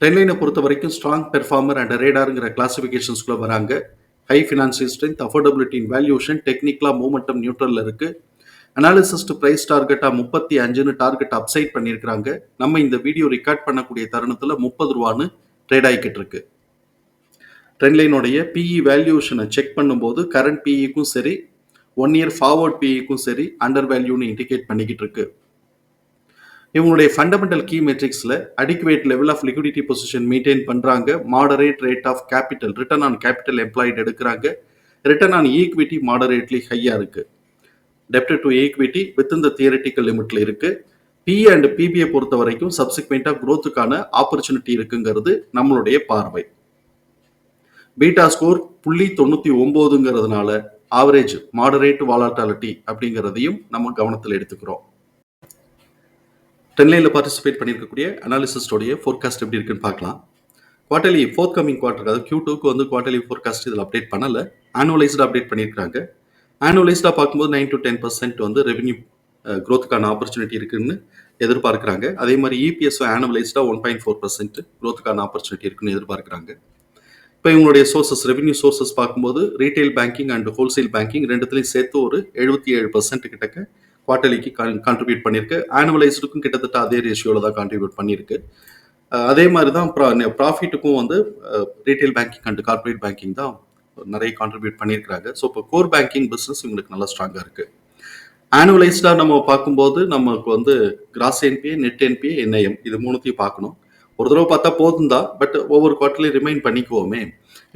ட்ரெயின்லைனை பொறுத்த வரைக்கும் strong performer and ரேடாருங்கிற கிளாஸிஃபிகேஷன்ஸ்குள்ளே வராங்க ஹை ஃபினான்சியல் ஸ்ட்ரென்த் அஃபோர்டபிலிட்டின் வேல்யூஷன் டெக்னிக்கலாக மூமெண்டம் நியூட்ரலில் இருக்கு. அனாலிசிஸ்ட் ப்ரைஸ் டார்கெட்டாக முப்பத்தி அஞ்சுன்னு டார்கெட் அப்சைட் பண்ணியிருக்கிறாங்க. நம்ம இந்த வீடியோ ரெக்கார்ட் பண்ணக்கூடிய தருணத்தில் முப்பது ரூபான்னு ட்ரேட் ஆகிக்கிட்டு இருக்கு. ட்ரெண்ட்லைனுடைய பிஇ வேல்யூஷனை செக் பண்ணும்போது கரண்ட் பிஇக்கும் சரி ஒன் இயர் ஃபார்வர்ட் பிஇக்கும் சரி அண்டர் வேல்யூன்னு இண்டிகேட் பண்ணிக்கிட்டு இருக்கு. இவங்களுடைய fundamental key மெட்ரிக்ஸில் adequate level of liquidity position maintain பண்ணுறாங்க moderate rate of capital return on capital employed எடுக்கிறாங்க. ரிட்டர்ன் ஆன் ஈக்விட்டி மாடரேட்லி ஹையாக இருக்குது டெப்ட் to equity with the theoretical லிமிட்டில் இருக்குது பிஏ அண்ட் பிபிஐ பொறுத்த வரைக்கும் சப்சிக்வெண்ட்டாக க்ரோத்துக்கான ஆப்பர்ச்சுனிட்டி இருக்குங்கிறது நம்மளுடைய பார்வை. பீட்டா ஸ்கோர் புள்ளி தொண்ணூற்றி ஒம்போதுங்கிறதுனால ஆவரேஜ் மாடரேட் வாலாட்டாலிட்டி அப்படிங்கிறதையும் நம்ம கவனத்தில் எடுத்துக்கிறோம். டென்லைனில் பார்ட்டிசிபேட் பண்ணியிருக்கக்கூடிய அனாலிசிஸ்டோடைய ஃபோர்காஸ்ட் எப்படி இருக்குன்னு பார்க்கலாம். குவார்டர்லி ஃபோர்த் கமிங் குவார்டர் அதாவது கியூ டூக்கு வந்து குவார்டர்லி ஃபோர்காஸ்ட் இதில் அப்டேட் பண்ணலை. ஆனுவலைஸ்டாக அப்டேட் பண்ணியிருக்காங்க ஆனுவலைஸ்டாக பார்க்கும்போது நைன் டு டென் பர்சன்ட் வந்து ரெவன்யூ க்ரோத்துக்கான ஆப்பர்ச்சுனிட்டி இருக்குன்னு எதிர்பார்க்குறாங்க. அதே மாதிரி இபிஎஸ் ஆனுவலைஸ்டாக ஒன் பாயிண்ட் ஃபோர் பர்சன்ட் க்ரோத்துக்கான ஆப்பர்ச்சுனிட்டி இருக்குன்னு எதிர்பார்க்குறாங்க. இப்போ இவங்களுடைய சோர்சஸ் ரெவன்யூ சோர்சஸ் பார்க்கும்போது retail banking and wholesale banking ரெண்டுத்துலையும் சேர்த்து ஒரு எழுபத்தி ஏழு பர்சன்ட் கிட்டக்க குவார்டர்லிக்கு கான்ட்ரிபியூட் பண்ணியிருக்கு. ஆனுவலைஸ்டுக்கும் கிட்டத்தட்ட அதே ரேஷியோவில் தான் கான்ட்ரிபியூட் பண்ணியிருக்கு. அதே மாதிரி தான் ப்ராஃபிட்டுக்கும் வந்து retail banking and corporate banking தான் நிறைய கான்ட்ரிபியூட் பண்ணியிருக்கிறாங்க. ஸோ இப்போ கோர் பேங்கிங் பிஸ்னஸ் இவங்களுக்கு நல்லா ஸ்ட்ராங்காக இருக்குது ஆனுவலைஸ்டாக நம்ம பார்க்கும்போது நமக்கு வந்து gross NPA net NPA NIM இது மூணுத்தையும் பார்க்கணும். ஒரு தடவை பார்த்தா போதும் தான் பட் ஒவ்வொரு குவார்ட்டர்லையும் ரிமைன் பண்ணிக்குவோமே.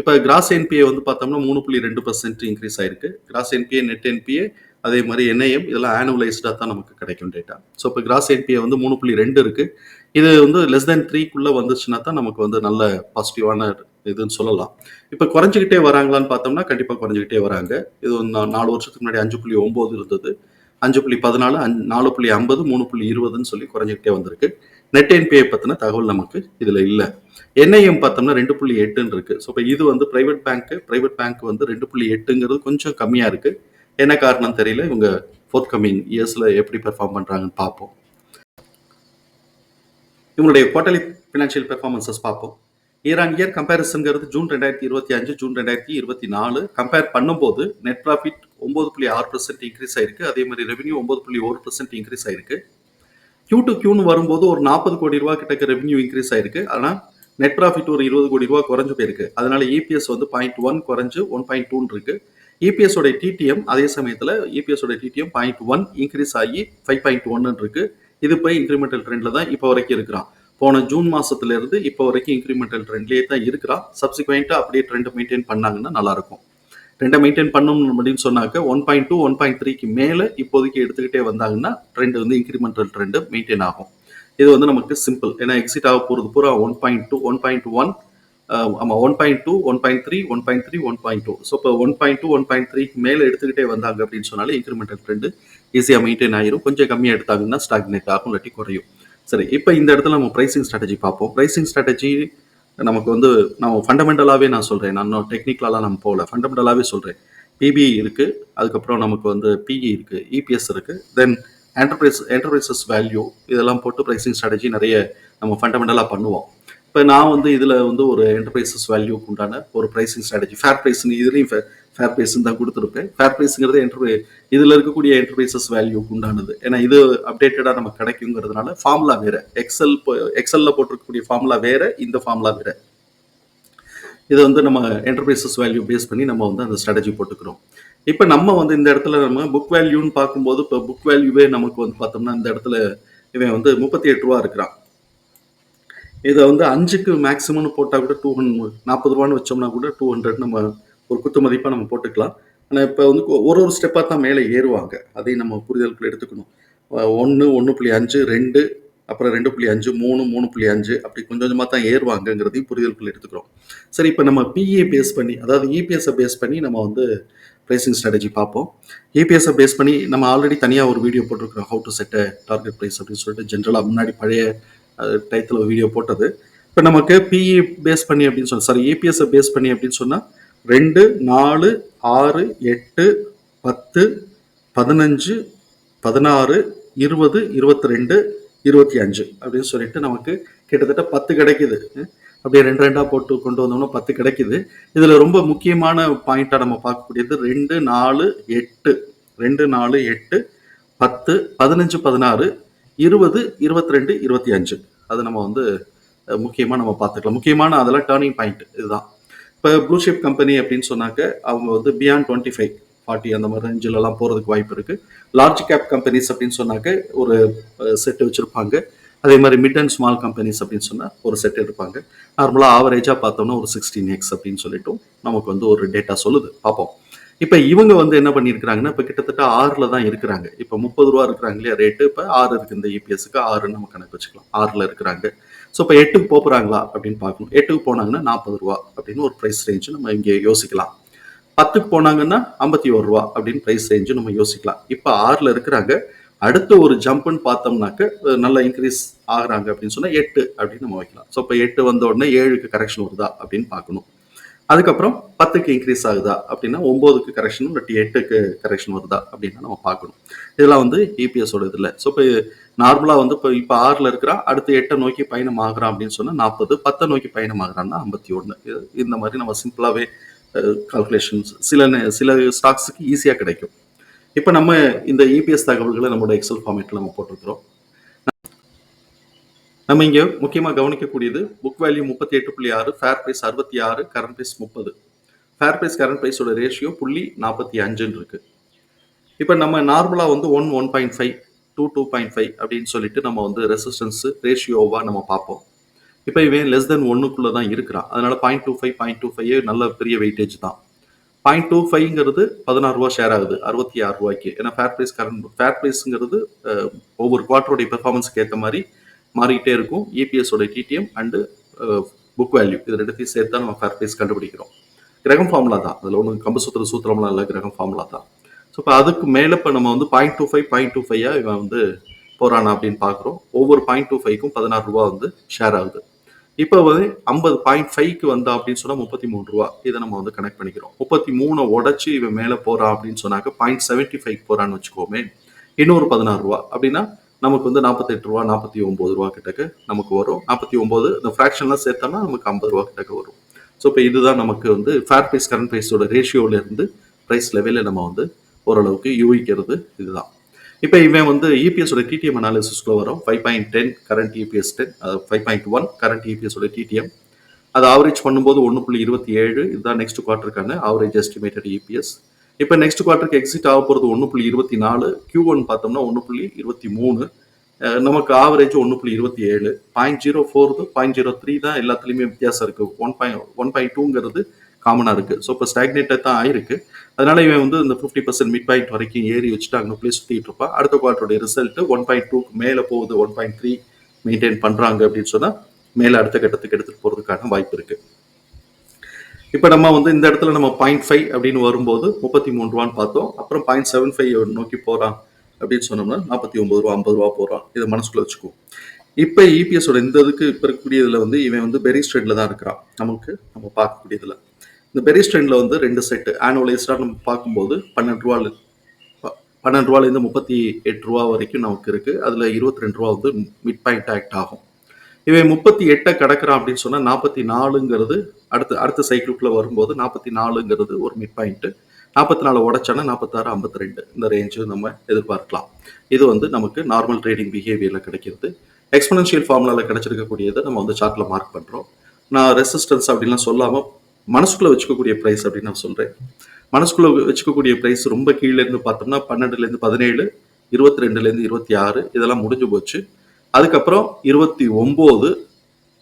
இப்போ கிராஸ் என்பிஏ வந்து பார்த்தோம்னா மூணு புள்ளி ரெண்டு பர்சன்ட் இன்க்ரீஸ் ஆயிருக்கு. கிராஸ் என்பிஏ நெட் என்பிஏ அதே மாதிரி என்ஐஎம் இதெல்லாம் ஆனுவலைஸ்டாக தான் நமக்கு கிடைக்கும் டேட்டா ஸோ இப்போ கிராஸ் என்பிஏ வந்து மூணு புள்ளி ரெண்டு இருக்குது இது வந்து லெஸ் தென் த்ரீக்குள்ளே வந்துச்சுன்னா தான் நமக்கு வந்து நல்ல பாசிட்டிவான இதுன்னு சொல்லலாம். இப்போ குறைஞ்சிக்கிட்டே வராங்களான்னு பார்த்தோம்னா கண்டிப்பாக குறைஞ்சிக்கிட்டே வராங்க. இது வந்து நாலு வருஷத்துக்கு முன்னாடி அஞ்சு புள்ளி ஒம்பது இருந்தது. அஞ்சு புள்ளி பதினாலு அஞ் நாலு புள்ளி ஐம்பது மூணு புள்ளி இருபதுன்னு சொல்லி குறைஞ்சிக்கிட்டே வந்திருக்கு. நெட் என்பிஐ பற்றின தகவல் நமக்கு இதில் இல்லை. என்ஐஎம் பார்த்தோம்னா ரெண்டு புள்ளி எட்டுன்னு இருக்குது ஸோ இப்போ இது வந்து ப்ரைவேட் பேங்க்கு ப்ரைவேட் பேங்க் வந்து ரெண்டு புள்ளி எட்டுங்கிறது கொஞ்சம் கம்மியாக இருக்குது என்ன காரணம் தெரியல? இவங்க ஃபோர்த் கம்மிங் இயர்ஸில் எப்படி பெர்ஃபார்ம் பண்ணுறாங்கன்னு பார்ப்போம். இவங்களுடைய குவார்டர்லி ஃபினான்ஷியல் பெர்ஃபார்மன்சஸ் பார்ப்போம். இயர் ஆன் இயர் கம்பேரிசன்கிறது ஜூன் ரெண்டாயிரத்தி இருபத்தி அஞ்சு ஜூன் ரெண்டாயிரத்தி இருபத்தி நாலு. கம்பேர் பண்ணும்போது நெட் ப்ராஃபிட் ஒம்பது புள்ளி ஆறு பர்சன்ட் இன்க்ரீஸ் ஆயிருக்கு. அதே மாதிரி ரெவன்யூ ஒம்பது புள்ளி ஒரு பர்சன்ட் இன்க்ரீஸ் ஆயிருக்கு. கியூ டு கியூன்னு வரும்போது ஒரு நாற்பது கோடி ரூபா கிட்டக்க ரெவன்யூ இன்க்ரீஸ் ஆயிருக்கு. ஆனால் நெட் ப்ராஃபிட் ஒரு இருபது கோடி ரூபா குறைஞ்சு போயிருக்கு. அதனால இபிஎஸ் வந்து பாயிண்ட் ஒன் குறைஞ்சு ஒன் பாயிண்ட் டூன் இருக்குது இபிஎஸ் உடைய டிடிஎம் அதே சமயத்தில் இபிஎஸ் உடைய டிடிஎம் பாயிண்ட் ஒன் இன்க்ரீஸ் ஆகி ஃபைவ் பாயிண்ட் ஒன்னு இருக்கு. இது போய் இன்க்ரிமெண்டல் ட்ரெண்டில் தான் இப்போ வரைக்கும் இருக்கிறான். போன ஜூன் மாதத்துலேருந்து இப்போ வரைக்கும் இன்க்ரிமெண்டல் ட்ரெண்ட்லேயே தான் இருக்கிறான். சப்சிக்வெண்ட்டாக அப்படியே ட்ரெண்ட் மெயின்டைன் பண்ணாங்கன்னா நல்லாயிருக்கும். ட்ரெண்டை மெயின்டைன் பண்ணணும் அப்படின்னு சொன்னாக்க one point two one point த்ரீக்கு மேலே இப்போதைக்கு எடுத்துக்கிட்டே வந்தாங்கன்னா ட்ரெண்ட் வந்து இன்க்ரிமெண்டல் ட்ரெண்டு மெயின்டைன் ஆகும். இது வந்து நமக்கு சிம்பிள் ஏன்னா எக்ஸிட் ஆக போகிறது பூரா one point two one point one ஆமாம் one point two one point three one point three one point two so இப்போ one point two one point த்ரீக்கு மேலே எடுத்துக்கிட்டே வந்தாங்க அப்படின்னு சொன்னாலே இன்க்ரிமெண்டல் ட்ரெண்டு ஈஸியாக மெயின்டைன் ஆயிரும். கொஞ்சம் கம்மியாக எடுத்தாங்கன்னா ஸ்டாக்னேட் ஆகும் இல்லாட்டி குறையும். சரி இப்போ இந்த இடத்துல நம்ம ப்ரைசிங் ஸ்ட்ராட்டஜி பார்ப்போம். ப்ரைசிங் ஸ்ட்ராட்டஜி நமக்கு வந்து நம்ம ஃபண்டமெண்டலாகவே நான் சொல்கிறேன் நான் டெக்னிக்கலாலாம் நம்ம போகல. ஃபண்டமெண்டலாகவே சொல்கிறேன் பிபி இருக்குது அதுக்கப்புறம் நமக்கு வந்து பிஇ இருக்குது இபிஎஸ் இருக்குது தென் என்டர்பிரைஸ் என்டர்பிரைசஸ் வேல்யூ இதெல்லாம் போட்டு ப்ரைசிங் ஸ்ட்ராட்டஜி நிறைய நம்ம ஃபண்டமெண்டலாக பண்ணுவோம். இப்போ நான் வந்து இதில் வந்து ஒரு என்டர்பிரைசஸ் வேல்யூக்கு உண்டான ஒரு ப்ரைசிங் ஸ்ட்ராட்டஜி ஃபேர் ப்ரைஸ்னு இதுலேயும் ஃபேர் ப்ரைஸ்ன்னு தான் கொடுத்துருப்பேன். ஃபேர் ப்ரைஸுங்கிறது என்டர்பிரை இதில் இருக்கக்கூடிய என்டர்பிரைசஸ் வேல்யூக்கு உண்டானது. ஏன்னா இது அப்டேட்டடாக நமக்கு கிடைக்குங்கிறதுனால ஃபார்முலா வேறு. எக்ஸல் எக்ஸலில் போட்டிருக்கக்கூடிய ஃபார்முலா வேறு இந்த ஃபார்முலா வேறு. இது வந்து நம்ம என்டர்பிரைசஸ் வேல்யூ பேஸ் பண்ணி நம்ம வந்து அந்த ஸ்ட்ராட்டஜி போட்டுக்கிறோம். இப்போ நம்ம வந்து இந்த இடத்துல நம்ம புக் வேல்யூன்னு பார்க்கும்போது இப்போ புக் வேல்யூவே நமக்கு வந்து பார்த்தோம்னா இந்த இடத்துல இவன் வந்து முப்பத்தி எட்டு ரூபா இருக்கிறான். இதை வந்து அஞ்சுக்கு மேக்ஸிமம்னு போட்டால் கூட டூ ஹண்ட்ரட் நாற்பது ரூபான்னு வச்சோம்னா கூட டூ ஹண்ட்ரட் நம்ம ஒரு குத்து மதிப்பாக நம்ம போட்டுக்கலாம். ஆனால் இப்போ வந்து ஒரு ஒரு ஸ்டெப்பாக தான் மேலே ஏறுவாங்க. அதையும் நம்ம புரிதலுக்குள்ள எடுத்துக்கணும். ஒன்று ஒன்று புள்ளி அஞ்சு ரெண்டு அப்புறம் ரெண்டு புள்ளி அஞ்சு மூணு மூணு புள்ளி அஞ்சு அப்படி கொஞ்சம் கொஞ்சமாக தான் ஏறுவாங்கங்கிறதையும் புரிதலுக்குள்ள எடுத்துக்கிறோம். சரி இப்போ நம்ம பிஏ பேஸ் பண்ணி அதாவது இபிஎஸ்ஸை பேஸ் பண்ணி நம்ம வந்து ப்ரைஸிங் ஸ்ட்ராட்டஜி பார்ப்போம். இபிஎஸ்ஸை பேஸ் பண்ணி நம்ம ஆல்ரெடி தனியாக ஒரு வீடியோ போட்டிருக்கிறோம். How to set target price அப்படின்னு சொல்லிட்டு ஜென்ரலாக முன்னாடி பழைய டயத்தில் வீடியோ போட்டது. இப்போ நமக்கு பிஇ பேஸ் பண்ணி அப்படின்னு சொன்னால் சாரி இபிஎஸ்ஸை பேஸ் பண்ணி அப்படின்னு சொன்னால் ரெண்டு நாலு ஆறு எட்டு பத்து பதினஞ்சு பதினாறு இருபது இருபத்தி ரெண்டு இருபத்தி அஞ்சு அப்படின்னு சொல்லிட்டு நமக்கு கிட்டத்தட்ட பத்து கிடைக்குது. அப்படியே ரெண்டு ரெண்டாக போட்டு கொண்டு வந்தோம்னா பத்து கிடைக்குது. இதில் ரொம்ப முக்கியமான பாயிண்ட்டாக நம்ம பார்க்கக்கூடியது ரெண்டு நாலு எட்டு. ரெண்டு நாலு எட்டு பத்து பதினஞ்சு பதினாறு இருபது இருபத்தி ரெண்டு இருபத்தி அஞ்சு அது நம்ம வந்து முக்கியமாக நம்ம பார்த்துக்கலாம். முக்கியமான அதெல்லாம் டேர்னிங் பாயிண்ட் இதுதான். இப்போ ப்ளூ ஷிப் கம்பெனி அப்படின்னு சொன்னாக்க அவங்க வந்து பியாண்ட் டுவெண்ட்டி ஃபைவ் ஃபார்ட்டி அந்த மாதிரி ரேஞ்சிலலாம் போகிறதுக்கு வாய்ப்பு இருக்குது லார்ஜ் கேப் கம்பெனிஸ் அப்படின்னு சொன்னாக்க ஒரு செட்டு வச்சுருப்பாங்க. அதே மாதிரி மிட் அண்ட் ஸ்மால் கம்பெனிஸ் அப்படின்னு சொன்னால் ஒரு செட் எடுப்பாங்க. நார்மலாக ஆவரேஜாக பார்த்தோம்னா ஒரு சிக்ஸ்டீன் எக்ஸ் அப்படின்னு சொல்லிட்டும் நமக்கு வந்து ஒரு டேட்டா சொல்லுது. பார்ப்போம். இப்போ இவங்க வந்து என்ன பண்ணியிருக்கிறாங்கன்னா இப்போ கிட்டத்தட்ட ஆறில் தான் இருக்கிறாங்க. இப்போ முப்பது ரூபா இருக்கிறாங்க இல்லையா ரேட்டு இப்போ ஆறு இருக்குது இந்த இபிஎஸ்க்கு ஆறுன்னு நம்ம கணக்கு வச்சுக்கலாம். ஆறில் இருக்கிறாங்க. ஸோ இப்போ எட்டுக்கு போகிறாங்களா அப்படின்னு பார்க்கணும். எட்டுக்கு போனாங்கன்னா நாற்பது ரூபா அப்படின்னு ஒரு ப்ரைஸ் ரேஞ்சு நம்ம இங்கே யோசிக்கலாம். பத்துக்கு போனாங்கன்னா ஐம்பத்தி ஒரு ரூபா அப்படின்னு ப்ரைஸ் ரேஞ்சு நம்ம யோசிக்கலாம். இப்போ ஆறில் இருக்கிறாங்க. அடுத்த ஒரு ஜம்ப்னு பார்த்தோம்னாக்க நல்ல இன்க்ரீஸ் ஆகுறாங்க அப்படின்னு சொன்னால் எட்டு அப்படின்னு நம்ம வைக்கலாம். ஸோ இப்போ எட்டு வந்த உடனே ஏழுக்கு கரெக்ஷன் வருதா அப்படின்னு பார்க்கணும். அதுக்கப்புறம் பத்துக்கு இன்க்ரீஸ் ஆகுதா அப்படின்னா ஒம்போதுக்கு கரெக்ஷன் இல்லாட்டி எட்டுக்கு கரெக்ஷன் வருதா அப்படின்னா நம்ம பார்க்கணும். இதெல்லாம் வந்து இபிஎஸோட இதில். ஸோ இப்போ நார்மலாக வந்து இப்போ இப்போ ஆறில் இருக்கிறா அடுத்து எட்டை நோக்கி பயணம் ஆகிறான் அப்படின்னு சொன்னால் நாற்பது பத்தை நோக்கி பயணம் ஆகிறான்னா ஐம்பத்தி ஒன்று இந்த மாதிரி நம்ம சிம்பிளாகவே கால்குலேஷன்ஸ் சில சில ஸ்டாக்ஸுக்கு ஈஸியாக கிடைக்கும். இப்போ நம்ம இந்த இபிஎஸ் தகவல்களை நம்மளோட எக்ஸல் ஃபார்மேட்டில் நம்ம போட்டிருக்கிறோம். நம்ம இங்கே முக்கியமாக கவனிக்கக்கூடியது புக் வேல்யூ முப்பத்தி எட்டு புள்ளி ஆறு ஃபேர் ப்ரைஸ் அறுபத்தி ஆறு கரண்ட் ப்ரைஸ் முப்பது. ஃபேர் ப்ரைஸ் கரண்ட் ப்ரைஸோட ரேஷியோ புள்ளி நாற்பத்தி அஞ்சுன்னு இருக்கு. இப்போ நம்ம நார்மலாக வந்து one one point five two two point five அப்படின்னு சொல்லிட்டு நம்ம வந்து ரெசிஸ்டன்ஸு ரேஷியோவாக நம்ம பார்ப்போம். இப்போ இவன் லெஸ் தென் ஒன்றுக்குள்ளே தான் இருக்கிறான். அதனால point two five point two five நல்ல பெரிய வெயிட்டேஜ் தான். பாயிண்ட் டூ ஃபைவ்ங்கிறது பதினாறு ரூபா ஷேர் ஆகுது அறுபத்தி ஆறு ரூபாய்க்கு. ஏன்னா ஃபேர் ப்ரைஸ் கரண்ட் ஃபேர் ப்ரைஸுங்கிறது ஒவ்வொரு குவார்ட்டருடைய பெர்ஃபார்மன்ஸ்க்கு ஏற்ற மாதிரி மாறிக்கிட்டே இருக்கும். இபிஎஸோட டிடிஎம் அண்டு புக் வேல்யூ இது ரெண்டுத்தையும் சேர்த்து தான் நம்ம ஃபேர் ப்ரைஸ் கண்டுபிடிக்கிறோம். கிரகம் ஃபார்முலா தான். அதில் ஒன்றும் கம்பசூத்திர சூத்திரம்லாம் இல்லை. கிரகம் ஃபார்முலா தான். ஸோ இப்போ அதுக்கு மேலே இப்போ நம்ம வந்து point two five point two ஃபைவாக இவன் வந்து போகிறானா அப்படின்னு பார்க்குறோம் ஒவ்வொரு பாயிண்ட் டூ ஃபைவ்க்கும் பதினாறு ரூபா வந்து ஷேர் ஆகுது. இப்போ வந்து ஐம்பது பாயிண்ட் ஃபைவ்க்கு வந்தா அப்படின்னு சொன்னால் முப்பத்தி மூணு ரூபா. இதை நம்ம வந்து கனெக்ட் பண்ணிக்கிறோம். முப்பத்தி மூணை உடச்சி இவன் மேலே போகிறான் அப்படின்னு சொன்னாக்க பாயிண்ட் செவன்ட்டி ஃபைவ் போகிறான்னு வச்சுக்கோமே இன்னொரு பதினாறு ரூபா. அப்படின்னா நமக்கு வந்து நாற்பத்தெட்டு ரூபா நாற்பத்தி ஒம்பது ரூபா கிட்டக்கு நமக்கு வரும். நாற்பத்தி ஒம்பது இந்த ஃப்ராக்ஷன்லாம் சேர்த்தோம்னா நமக்கு ஐம்பது ரூபா கிட்டக்கு வரும். ஸோ இப்போ இதுதான் நமக்கு வந்து ஃபேர் ப்ரைஸ் கரண்ட் ப்ரைஸோட ரேஷியோலேருந்து ப்ரைஸ் லெவலில் நம்ம வந்து ஓரளவுக்கு யூகிக்கிறது இதுதான். இப்போ இவன் வந்து இபிஎஸோட டிடிஎம் அனாலிசிஸ்க்குள்ள வரும். Five point ten current EPS ten five point one current இபிஎஸோட TTM அது ஆவரேஜ் பண்ணும்போது ஒன்று புள்ளி இருபத்தி ஏழு இதுதான் நெக்ஸ்ட் குவார்ட்டருக்கான ஆவரேஜ் எஸ்டிமேட்டட் இபிஎஸ் இப்போ நெக்ஸ்ட் குவார்ட்டருக்கு எக்ஸிட் ஆக போகிறது ஒன்று புள்ளி இருபத்தி நாலு கியூ ஒன் பார்த்தோம்னா ஒன்று புள்ளி இருபத்தி மூணு. நமக்கு ஆவரேஜ் ஒன்று புள்ளி இருபத்தி ஏழு point zero four point zero three தான் எல்லாத்துலேயுமே வித்தியாசம் இருக்குது ஒன் பாயிண்ட் ஒன் பாயிண்ட் டூங்கிறது காமனாக இருக்குது ஸோ இப்போ ஸ்டாக்னேட்டாக தான் ஆயிருக்கு. அதனால இவன் வந்து இந்த ஃபிஃப்டி பர்சன்ட் மிட் பாயிண்ட் வரைக்கும் ஏறி வச்சுட்டு அங்கே போய் சுற்றிட்டு இருப்பான் அடுத்த குவார்ட்டருடைய ரிசல்ட் ஒன் பாயிண்ட் டூக்கு மேலே போகுது ஒன் பாயிண்ட் த்ரீ மெயின்டைன் பண்ணுறாங்க அப்படின்னு சொன்னால் மேலே அடுத்த கட்டத்துக்கு எடுத்துகிட்டு போகிறதுக்கான வாய்ப்பு இருக்குது இப்போ நம்ம வந்து இந்த இடத்துல நம்ம பாயிண்ட் ஃபைவ் அப்படின்னு வரும்போது முப்பத்தி மூணு ரூபான்னு பார்த்தோம். அப்புறம் பாயிண்ட் செவன் ஃபைவ் நோக்கி போகிறான் அப்படின்னு சொன்னோம்னா நாற்பத்தி ஒம்பது ரூபா ஐம்பது ரூபா போகிறான் இதை மனசுக்குள்ள வச்சுக்கோ. இப்போ இபிஎஸோட இந்த இதுக்கு இப்போ இருக்கக்கூடியதில் வந்து இவன் வந்து பெரிய ஸ்ட்ரெண்டில் தான் இருக்கிறான். நமக்கு நம்ம பார்க்கக்கூடியதில். இந்த பெரிய ஸ்ட்ரெண்டில் வந்து ரெண்டு செட்டு ஆனுவலைஸ்டாக நம்ம பார்க்கும்போது பன்னெண்டு ரூபா பன்னெண்டு ரூபாலேருந்து முப்பத்தி எட்டு ரூபா வரைக்கும் நமக்கு இருக்குது அதில் இருபத்தி ரெண்டு ரூபா வந்து மிட் பாயிண்ட் ஆக்ட் ஆகும். இவன் முப்பத்தி எட்டை கடக்கிறான் அப்படின்னு சொன்னால் நாற்பத்தி நாலுங்கிறது அடுத்து அடுத்த சைக்கிளுக்குள்ளே வரும்போது நாற்பத்தி நாலுங்கிறது ஒரு மிட் பாயிண்ட்டு நாற்பத்தி நாலு உடச்சானா நாற்பத்தாறு ஐம்பத்தி ரெண்டு. இந்த ரேஞ்சு நம்ம எதிர்பார்க்கலாம். இது வந்து நமக்கு நார்மல் ட்ரேடிங் பிஹேவியரில் கிடைக்கிறது. எக்ஸ்பனன்ஷியல் ஃபார்முலாவில் கிடைச்சிருக்கக்கூடியதை நம்ம வந்து சார்ட்டில் மார்க் பண்ணுறோம் நான் ரெசிஸ்டன்ஸ் அப்படின்லாம் சொல்லாமல் மனசுக்குள்ளே வச்சுக்கக்கூடிய ப்ரைஸ் அப்படின்னு நான் சொல்கிறேன் மனசுக்குள்ளே வச்சுக்கக்கூடிய ப்ரைஸ் ரொம்ப கீழேருந்து பார்த்தோம்னா பன்னெண்டுலேருந்து பதினேழு இருபத்தி ரெண்டுலேருந்து இருபத்தி ஆறு இதெல்லாம் முடிஞ்சு போச்சு. அதுக்கப்புறம் இருபத்தி ஒம்பது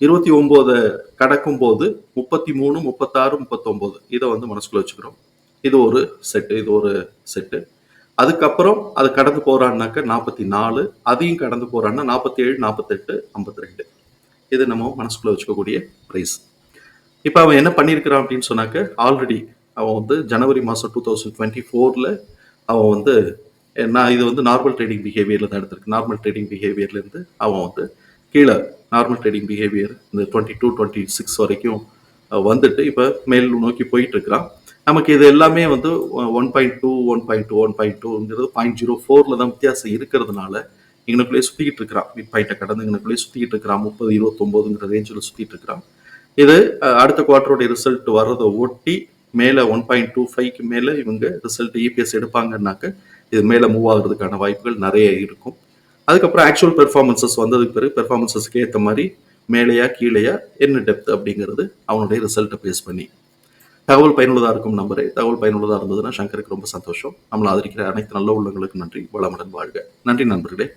இருபத்தி ஒம்போதை கடக்கும் போது முப்பத்தி மூணு முப்பத்தாறு முப்பத்தொம்போது. இதை வந்து மனசுக்குள்ள வச்சுக்கிறோம். இது ஒரு செட்டு இது ஒரு செட்டு அதுக்கப்புறம் அது கடந்து போறான்னாக்க நாற்பத்தி நாலு அதையும் கடந்து போறான்னா நாற்பத்தி ஏழு நாற்பத்தெட்டு ஐம்பத்தி ரெண்டு இது நம்ம மனசுக்குள்ள வச்சுக்கக்கூடிய ப்ரைஸ் இப்போ அவன் என்ன பண்ணியிருக்கிறான் அப்படின்னு சொன்னாக்க ஆல்ரெடி அவன் வந்து ஜனவரி மாதம் டூ தௌசண்ட் டுவெண்ட்டி ஃபோரில் அவன் வந்து நான் இது வந்து நார்மல் ட்ரேடிங் பிஹேவியரில் தான் எடுத்திருக்கு. நார்மல் ட்ரேடிங் பிஹேவியர்லேருந்து அவன் வந்து கீழே நார்மல் ட்ரேடிங் பிஹேவியர் இந்த டுவெண்ட்டி டூ டுவெண்ட்டி சிக்ஸ் வரைக்கும் வந்துட்டு இப்போ மேல் நோக்கி போயிட்டு இருக்கிறான் நமக்கு இது எல்லாமே வந்து one point two one point two one point டூங்கிறது point zero ஃபோரில் தான் வித்தியாசம் இருக்கிறதுனால இங்கனுக்குள்ளேயே சுற்றிக்கிட்டு இருக்கிறான். மிட் பாயிண்ட்டை கடந்து இங்கனுக்குள்ளேயே சுற்றிக்கிட்டு இருக்கிறான். முப்பது இருபத்தொம்போதுங்கிற ரேஞ்சில் சுற்றிட்டு இருக்கிறான். இது அடுத்த குவார்ட்டரோட ரிசல்ட் வர்றதை ஒட்டி மேலே ஒன் பாயிண்ட் டூ ஃபைவ்க்கு மேலே இவங்க ரிசல்ட் இபிஎஸ் எடுப்பாங்கன்னாக்க இது மேலே மூவ் ஆகுறதுக்கான வாய்ப்புகள் நிறைய இருக்கும். அதுக்கப்புறம் ஆக்சுவல் பெர்ஃபார்மன்சஸ் வந்ததுக்கு பிறகு பெர்ஃபார்மன்சஸ்க்கு ஏற்ற மாதிரி மேலேயா கீழேயா என்ன டெப்த் அப்படிங்கிறது அவனுடைய ரிசல்ட்டை பேஸ் பண்ணி. தகவல் பயனுள்ளதாக இருக்கும் நம்பரே. தகவல் பயனுள்ளதாக இருந்ததுன்னா சங்கருக்கு ரொம்ப சந்தோஷம். நம்மளை ஆதரிக்கிற அனைத்து நல்ல உள்ளங்களுக்கு நன்றி. வளமுடன் வாழ்க. நன்றி நண்பர்களே.